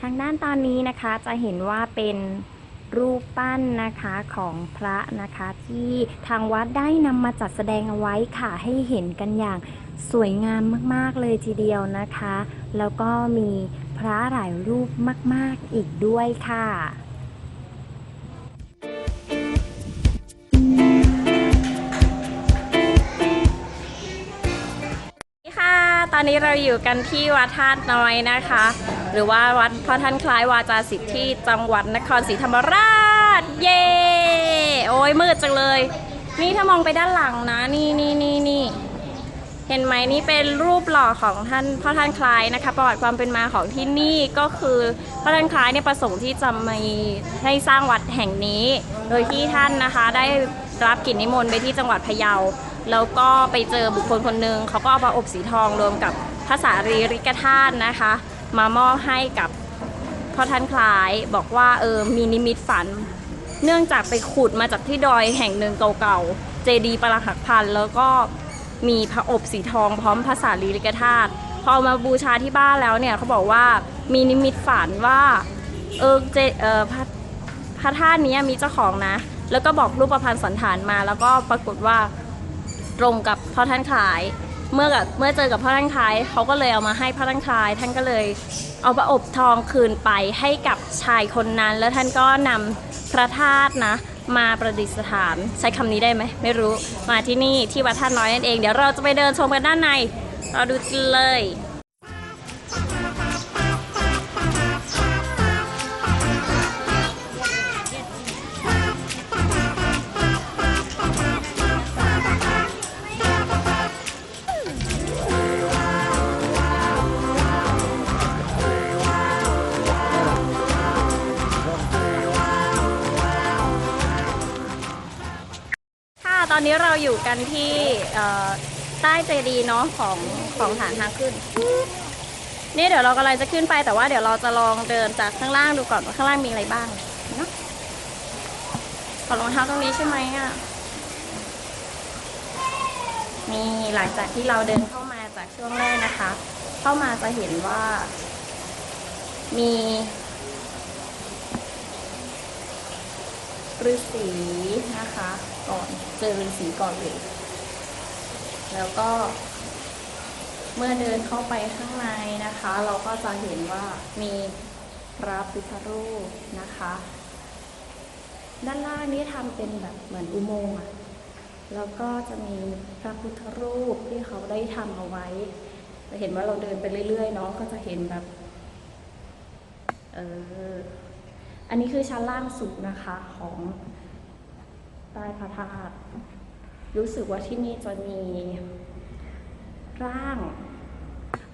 ทางด้านตอนนี้นะคะจะเห็นว่าเป็นรูปปั้นนะคะของพระนะคะที่ทางวัดได้นำมาจัดแสดงเอาไว้ค่ะให้เห็นกันอย่างสวยงามมากๆเลยทีเดียวนะคะ แล้วก็มีพระหลายรูปมาก ๆอีกด้วยค่ะ นนี้เราอยู่กันที่วัดธาตุน้อยนะคะ หรือว่าวัดพระท่านคล้ายวาจาสิทธิ์ที่จังหวัดนครศรีธรรมราช เย้โอ้ยมืดจังเลย นี่ถ้ามองไปด้านหลังนะนี่นี่นี่นี่เห็นไหมนี่เป็นรูปหล่อของท่านพ่อท่านคล้ายนะคะ ประวัติความเป็นมาของที่นี่ก็คือพ่อท่านคล้ายเนี่ยประสงค์ที่จะมีให้สร้างวัดแห่งนี้ โดยที่ท่านนะคะได้รับกิจนิมนต์ไปที่จังหวัดพะเยา แล้วก็ไปเจอบุคคลคนหนึ่งเขาก็เอาพระอบสีทองรวมกับพระสารีริกธาตุนะคะ มามอบให้กับพ่อท่านคล้ายบอกว่าเออมีนิมิตฝัน เนื่องจากไปขุดมาจากที่ดอยแห่งหนึ่งเก่าๆ เจดีย์ประหักพันแล้วก็มีพระอบสีทองพร้อมภาษาลีริกธาตุพอเอามาบูชาที่บ้านแล้วเนี่ยเขาบอกว่ามีนิมิตฝันว่าเออเจเออพระพระธาตุนี้มีเจ้าของนะ แล้วก็บอกรูปประพันธ์สันฐานมา แล้วก็ปรากฏว่า ตรงกับพ่อท่านคลาย เมื่อกับเมื่อเจอกับพ่อท่านคลายเขาก็เลยเอามาให้พ่อท่านคลาย ท่านก็เลยเอาพระอบทองคืนไปให้กับชายคนนั้น แล้วท่านก็นำพระธาตุนะ มาประดิษฐานใช้คำนี้ได้ไหมไม่รู้มาที่นี่ที่วัดท่าน้อยนั่นเองเดี๋ยวเราจะไปเดินชมกันด้านในเราดูเลย อนนี้เราอยู่กันที่ใต้เจดีย์เนาะของของฐานทางขึ้น นี่เดี๋ยวเรากำลังจะขึ้นไปแต่ว่าเดี๋ยวเราจะลองเดินจากข้างล่างดูก่อนว่าข้างล่างมีอะไรบ้างเนาะขอรองเท้าตรงนี้ใช่ไหมอะนี่หลังจากที่เราเดินเข้ามาจากช่วงแรกนะคะ เข้ามาจะเห็นว่ามีฤาษีนะคะ ก่อน เจอฤาษีก่อนเลยแล้วก็ เมื่อเดินเข้าไปข้างในนะคะ เราก็จะเห็นว่ามีพระพุทธรูปนะคะ ด้านล่างนี้ทำเป็นแบบเหมือนอุโมงค์อะแล้วก็จะมีพระพุทธรูปที่เขาได้ทำเอาไว้จะเห็นว่าเราเดินไปเรื่อยๆเนาะก็จะเห็นแบบเอออันนี้คือชั้นล่างสุดนะคะของ ใต้พระธาตุรู้สึกว่าที่นี่จะมีร่าง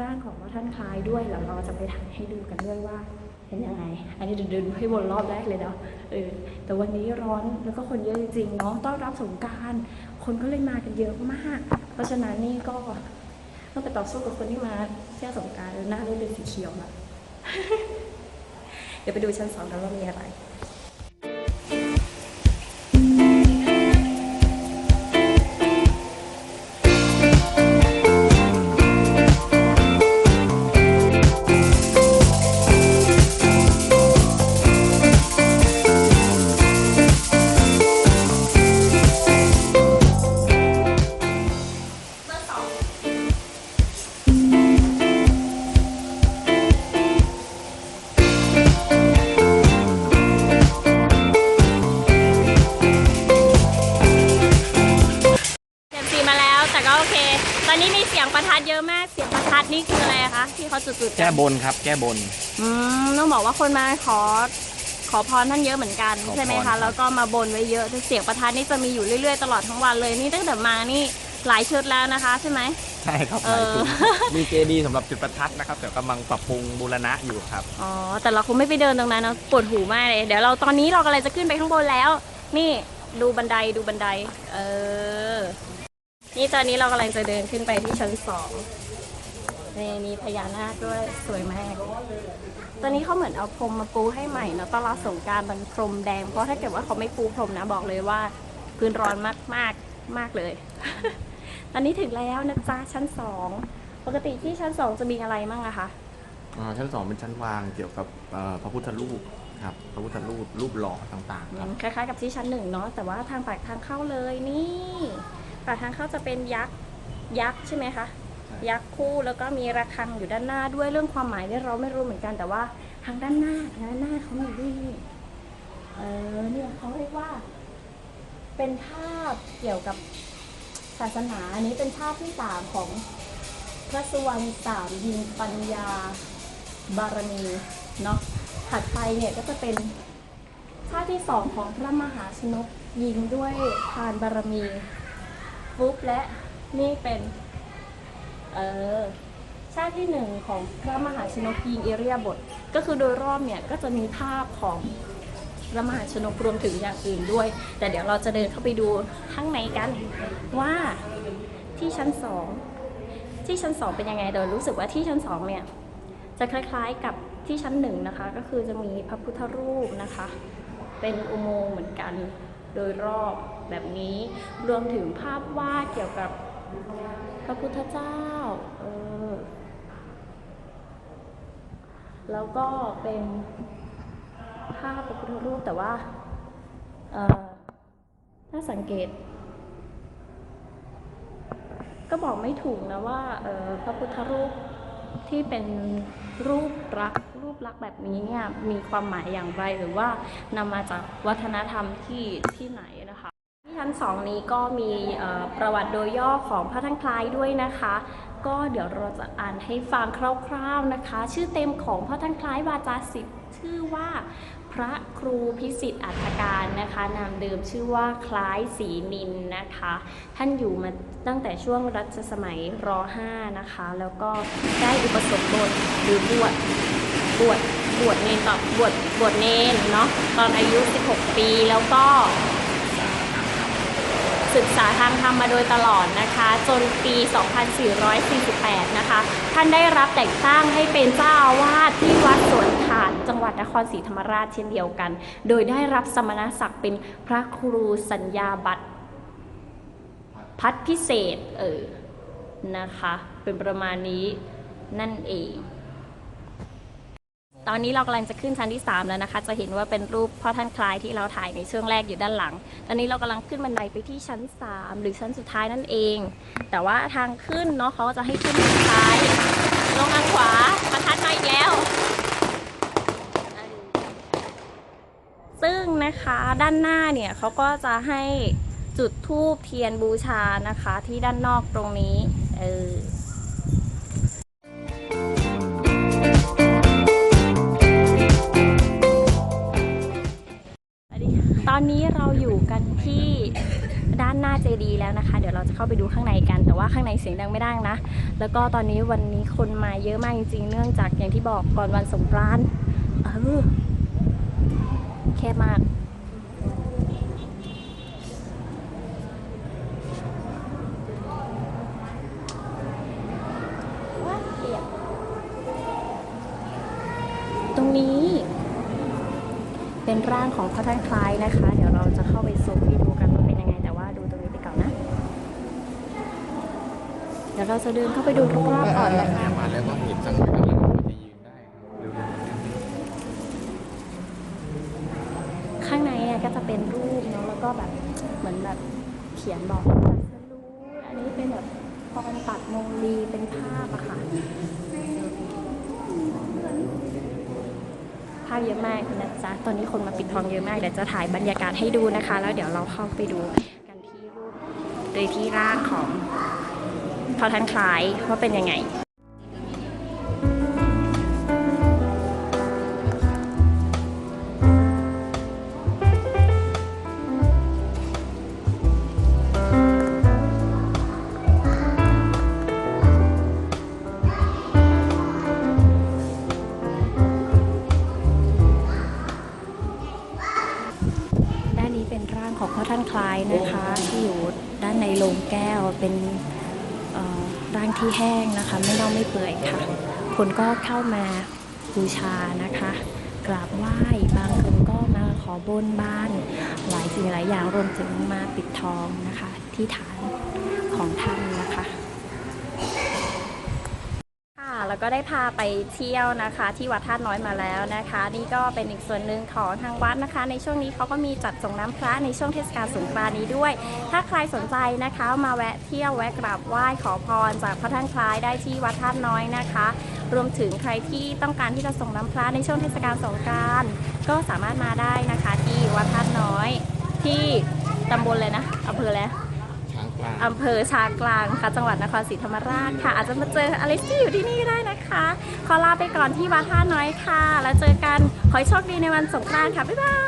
ร่างของพระท่านคล้ายด้วยแล้วเราจะไปถ่ายให้ดูกันด้วยว่าเป็นยังไง อันนี้เดินให้วนรอบแรกเลยเนาะเออแต่วันนี้ร้อนแล้วก็คนเยอะจริงๆเนาะต้อนรับสงการคนก็เลยมากันเยอะมาก เพราะฉะนั้นนี่ก็ต้องไปต่อสู้กับคนที่มาเที่ยวสงกรารหน้าด้วยเป็นสีเขียวนะเดี๋ยวไปดูชั้นสองกันว่ามีอะไร คะที่เขาจุดๆกัแก้นบนครับ แก้บน อืมต้องบอกว่าคนมาขอ ขอพรท่านเยอะเหมือนกันขอพรใช่ไหมครัคะ บ แล้วก็มาบนไว้เยอะแต่เสียงประทัดนี่จะมีอยู่เรื่อยๆตลอดทั้งวันเลยนี่ตั้งแต่มานี่หลายชุดแล้วนะคะ ใช่ไหม ใช่ครับเออมีเจดีสำหรับจุดประทัดนะครับแต่กำลังปรับปรุงบูรณะอยู่ครับ อ๋อ แต่เราคงไม่ไปเดินตรงนั้นเนอะปวดหูมากเลย เดี๋ยวเราตอนนี้เรากำลังจะขึ้นไปข้างบนแล้ว นี่ดูบันไดดูบันได เออ นี่ตอนนี้เรากำลังจะเดินขึ้นไปที่ชั้นสอง นี่มีพญานาคด้วยสวยมากตอนนี้เขาเหมือนเอาพรมมาปูให้ใหม่เนอะตอนรับสงกรารมันพรมแดง เพราะถ้าเกิดว่าเขาไม่ปูพรมนะบอกเลยว่า พื้นร้อนมากมากมากเลย ตอนนี้ถึงแล้วนะจ๊ะชั้นสองปกติที่ชั้นสองจะมีอะไรมั่งอะคะอ่าชั้นสองเป็นชั้นวางเกี่ยวกับเอ่อพระพุทธรูปครับพระพุทธรูปรูปหล่อต่างๆครับคล้ายๆกับที่ชั้นหนึ่งเนาะแต่ว่าทางปากทางเข้าเลยนี่ปากทางเข้าจะเป็นยักษ์ยักษ์ใช่ไหมคะใช่ ยักษ์คู่แล้วก็มีระฆังอยู่ด้านหน้าด้วยเรื่องความหมายเนี่ยเราไม่รู้เหมือนกันแต่ว่าทางด้านหน้าทางด้านหน้าเขามีด้วยเออเนี่ยเขาเรียกว่า เป็นภาพเกี่ยวกับศาสนาอันนี้เป็นภาพที่สามของพระสุวรรณสามยิงปัญญาบารมีเนาะถัดไปเนี่ยก็จะเป็นชาติที่สองของพระมหาชนกยิงด้วยทานบารมีปุ๊บและนี่เป็น เออชาติที่หนึ่งของพระมหาชนกยิเอเรียบท ก็คือโดยรอบเนี่ยก็จะมีภาพของพระมหาชนกรวมถึงอย่างอื่นด้วย แต่เดี๋ยวเราจะเดินเข้าไปดูข้างในกันว่าที่ชั้นสองที่ชั้นสองเป็นยังไงโดยรู้สึกว่าที่ชั้นสองเนี่ยจะคล้ายๆกับที่ชั้นหนึ่งนะคะ ก็คือจะมีพระพุทธรูปนะคะ เป็นอุโมงค์เหมือนกันโดยรอบแบบนี้รวมถึงภาพวาดเกี่ยวกับ ระพุทธเจ้า เออ แล้วก็เป็นภาพพระพุทธรูปแต่ว่า เออถ้าสังเกต ก็บอกไม่ถูกนะว่าเออพระพุทธรูปที่เป็นรูปรักษ์รูปลักษณ์แบบนี้เนี่ยมีความหมายอย่างไรหรือว่านำมาจากวัฒนธรรมที่ที่ไหนนะคะ ที่ชั้นสองนี้ก็มีประวัติโดยย่อของพระท่านคล้ายด้วยนะคะ ก็เดี๋ยวเราจะอ่านให้ฟังคร่าวๆนะคะ ชื่อเต็มของพระท่านคล้ายวาจาสิทธิ์ชื่อว่าพระครูพิสิทธิ์อัฐการนะคะ นามเดิมชื่อว่าคล้ายศรีนินนะคะ ท่านอยู่มาตั้งแต่ช่วงรัชสมัยร 5 นะคะ แล้วก็ได้อุปสมบทหรือบวชบวชบวชเนนต่อบวชบวชเนนเนาะตอนอายุ 16 ปีแล้วก็ ศึกษาทางธรรมมาโดยตลอดนะคะ จนปี 2448 นะคะ ท่านได้รับแต่งตั้งให้เป็นเจ้าอาวาสที่วัดสวนฐานจังหวัดนครศรีธรรมราชเช่นเดียวกัน โดยได้รับสมณศักดิ์เป็นพระครูสัญญาบัตรพัดพิเศษเออนะคะ เป็นประมาณนี้นั่นเอง ตอนนี้เรากำลังจะขึ้นชั้นที่ 3 แล้วนะคะ จะเห็นว่าเป็นรูปพ่อท่านคลายที่เราถ่ายในช่วงแรกอยู่ด้านหลัง ตอนนี้เรากำลังขึ้นบันไดไปที่ชั้น 3 หรือชั้นสุดท้ายนั่นเอง แต่ว่าทางขึ้นเนาะเขาจะให้ขึ้นทางซ้ายลงทางขวาประทัดมาอีกแล้ว ซึ่งนะคะด้านหน้าเนี่ยเขาก็จะให้จุดธูปเทียนบูชานะคะ ที่ด้านนอกตรงนี้ เออ อนนี้เราอยู่กันที่ด้านหน้าเจดีย์แล้วนะคะ เดี๋ยวเราจะเข้าไปดูข้างในกัน แต่ว่าข้างในเสียงดังไม่ได้นะ แล้วก็ตอนนี้วันนี้คนมาเยอะมากจริงๆ เนื่องจากอย่างที่บอกก่อนวันสงกรานต์เออแคบมาก ว้าวเปียกตรงนี้ เป็น ร่างของพระท่านคล้ายนะคะ เดี๋ยวเราจะเข้าไปซูมให้ดูกันว่าเป็นยังไง แต่ว่าดูตรงนี้ไปก่อนนะ เดี๋ยวเราจะเดินเข้าไปดูรอบๆก่อนนะคะมาแล้วก็เห็นจังเลยแล้วเราจะยืนได้ข้างในเนี่ยก็จะเป็นรูปเนาะแล้วก็แบบเหมือนแบบเขียนบอกว่าตรัสรู้อันนี้เป็นแบบพรปัดโมลีเป็นภาพอะค่ะ ภาพเยอะมากนะจ๊ะ ตอนนี้คนมาปิดทองเยอะมาก เดี๋ยวจะถ่ายบรรยากาศให้ดูนะคะ แล้วเดี๋ยวเราเข้าไปดูกันที่รูปโดยที่ร่างของพอท่านคล้ายว่าเป็นยังไง นี้เป็นร่างของพ่อท่านคล้ายนะคะ ที่อยู่ด้านในโลงแก้วเป็นร่างที่แห้งนะคะ ไม่เน่าไม่เปื่อยค่ะ คนก็เข้ามาบูชานะคะ กราบไหว้บางคนก็มาขอบนบ้าน หลายสิ่งหลายอย่างรวมถึงมาปิดทองนะคะ ที่ฐานของท่านนะคะ ก็ได้พาไปเที่ยวนะคะ ที่วัดธาตุน้อยมาแล้วนะคะ นี่ก็เป็นอีกส่วนหนึ่งของทางวัดนะคะ ในช่วงนี้เขาก็มีจัดส่งน้ำพระในช่วงเทศกาลสงกรานต์นี้ด้วย ถ้าใครสนใจนะคะมาแวะเที่ยวแวะกราบไหว้ขอพร จากพระท่านคล้ายได้ที่วัดธาตุน้อยนะคะ รวมถึงใครที่ต้องการที่จะส่งน้ำพระในช่วงเทศกาลสงกรานต์ก็สามารถมาได้นะคะ ที่วัดธาตุน้อยที่ตำบลเลยนะอำเภอแล้ว อำเภอชากลางค่ะจังหวัดนครศรีธรรมราชค่ะ อาจจะมาเจออเล็กซี่อยู่ที่นี่ได้นะคะ ขอลาไปก่อนที่วัดท่าน้อยค่ะ แล้วเจอกันขอให้โชคดีในวันสงกรานต์ค่ะบ๊ายบาย